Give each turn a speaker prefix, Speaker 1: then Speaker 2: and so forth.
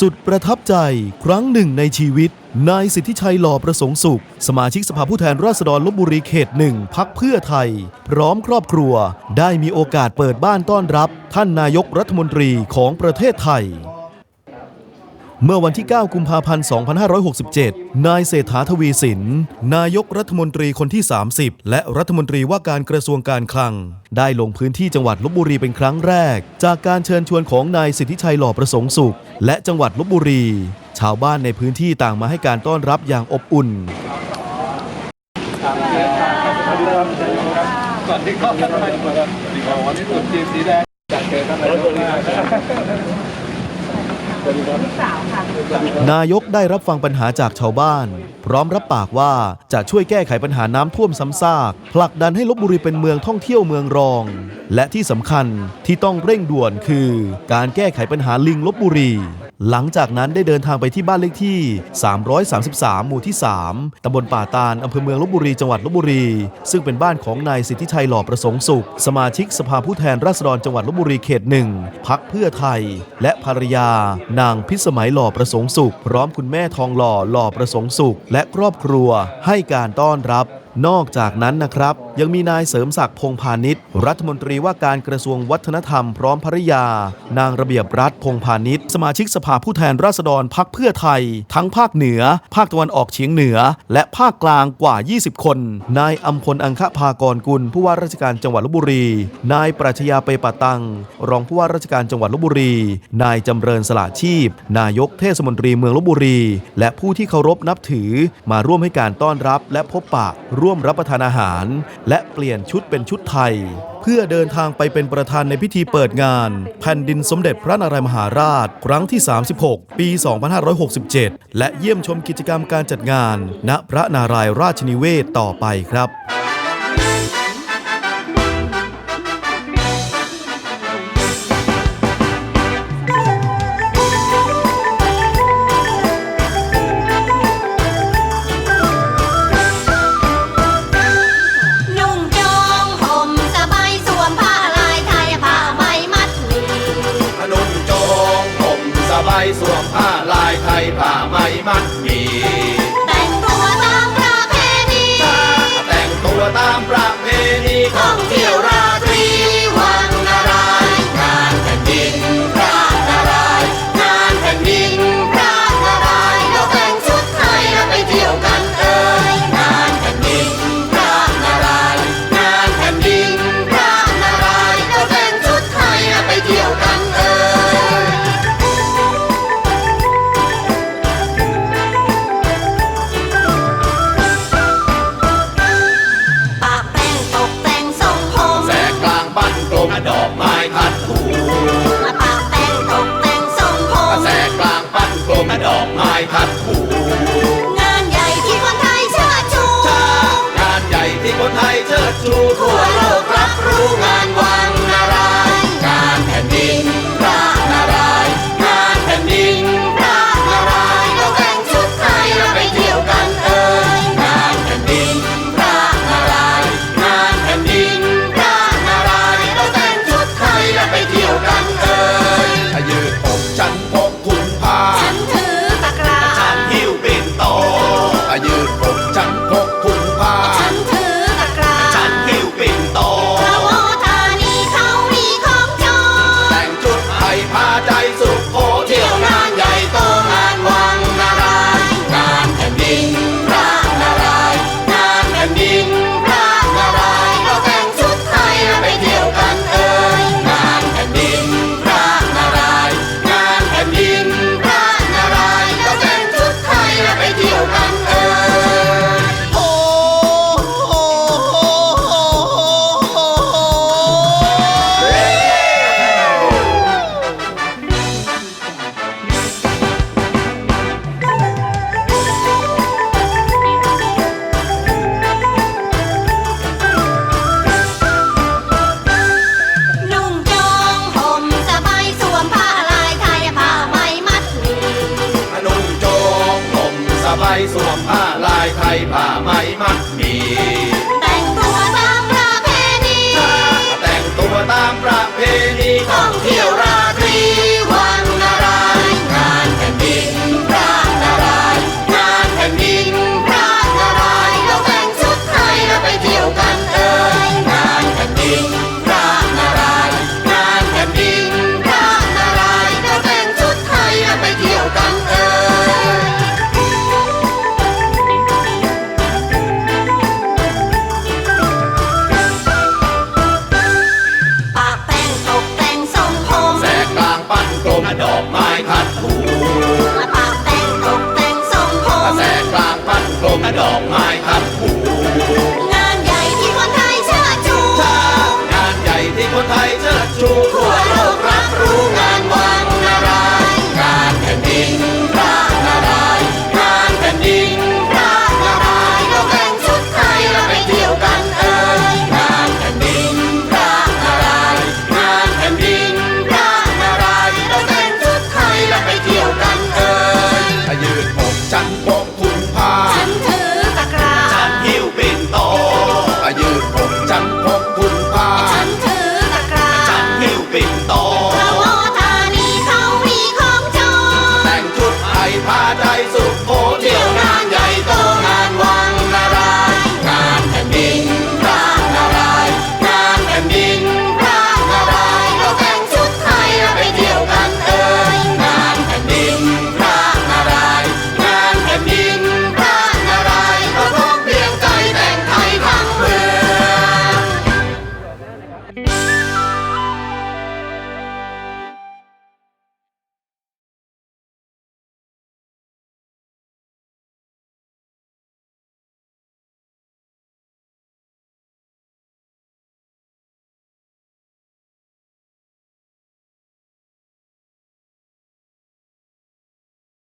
Speaker 1: สุดประทับใจครั้งหนึ่งในชีวิต นายสิทธิชัยหล่อประสงค์สุข สมาชิกสภาผู้แทนราษฎรลบบุรีเขตหนึ่งพักเพื่อไทย พร้อมครอบครัว ได้มีโอกาสเปิดบ้านต้อนรับ ท่านนายกรัฐมนตรีของประเทศไทย เมื่อวันที่ 9 กุมภาพันธ์ 2567 นายเศรษฐาทวีสิน นายกรัฐมนตรีคนที่ 30 และรัฐมนตรีว่าการกระทรวงการคลัง ได้ลงพื้นที่จังหวัดลบบุรีเป็นครั้งแรก จากการเชิญชวนของนายสิทธิชัยหล่อประสงค์สุข และจังหวัดลบบุรี ชาวบ้านในพื้นที่ต่างมาให้การต้อนรับอย่างอบอุ่น
Speaker 2: ก่อนที่เข้าไปวันนี้สุดทีมสีแดงจัดเจอกันในรถนะ
Speaker 1: นายกได้รับฟังปัญหาจากชาวบ้าน พร้อมรับปากว่าจะช่วยแก้ไขปัญหาน้ำท่วมซ้ำซากผลักดันให้ลบบุรีเป็นเมืองท่องเที่ยวเมืองรอง และที่สำคัญที่ต้องเร่งด่วนคือ การแก้ไขปัญหาลิงลบบุรี หลังจากนั้นได้เดินทางไปที่บ้านเลขที่ 333 หมู่ที่ 3ตำบลป่าตาลอำเภอเมืองลบบุรีจังหวัดลบบุรี ซึ่งเป็นบ้านของนายสิทธิชัยหล่อประสงค์สุข สมาชิกสภาผู้แทนราษฎรจังหวัดลบบุรีเขตหนึ่งพักเพื่อไทย และภรรยา นางพิสมัยหล่อประสงค์สุข พร้อมคุณแม่ทองหล่อหล่อประสงค์สุขและครอบครัวให้การต้อนรับ นอกจากนั้นนะครับ ยังมีนายเสริมศักดิ์พงพาณิชย์ รัฐมนตรีว่าการกระทรวงวัฒนธรรมพร้อมภริยา นางระเบียบรัฐพงพาณิชย์ สมาชิกสภาผู้แทนราษฎรพักเพื่อไทย ทั้งภาคเหนือ ภาคตะวันออกเฉียงเหนือ และภาคกลางกว่า 20 คน นายอัมพลอังคภากรกุลผู้ว่าราชการจังหวัดลบบุรี นายปรัชญาเปปะตัง รองผู้ว่าราชการจังหวัดลบบุรี นายจำเริญสละชีพ นายกเทศมนตรีเมืองลบบุรี และผู้ที่เคารพนับถือมาร่วมให้การต้อนรับและพบปะร่วมรับประทานอาหาร และเปลี่ยนชุดเป็นชุดไทย เพื่อเดินทางไปเป็นประธานในพิธีเปิดงาน แผ่นดินสมเด็จพระนารายมหาราช ครั้งที่ 36 ปี 2567 และเยี่ยมชมกิจกรรมการจัดงาน ณพระนารายราชนิเวศต่อไปครับ
Speaker 3: สบายสวมผ้าลายไทยผ้าไหมมัดหมีา
Speaker 2: ยไ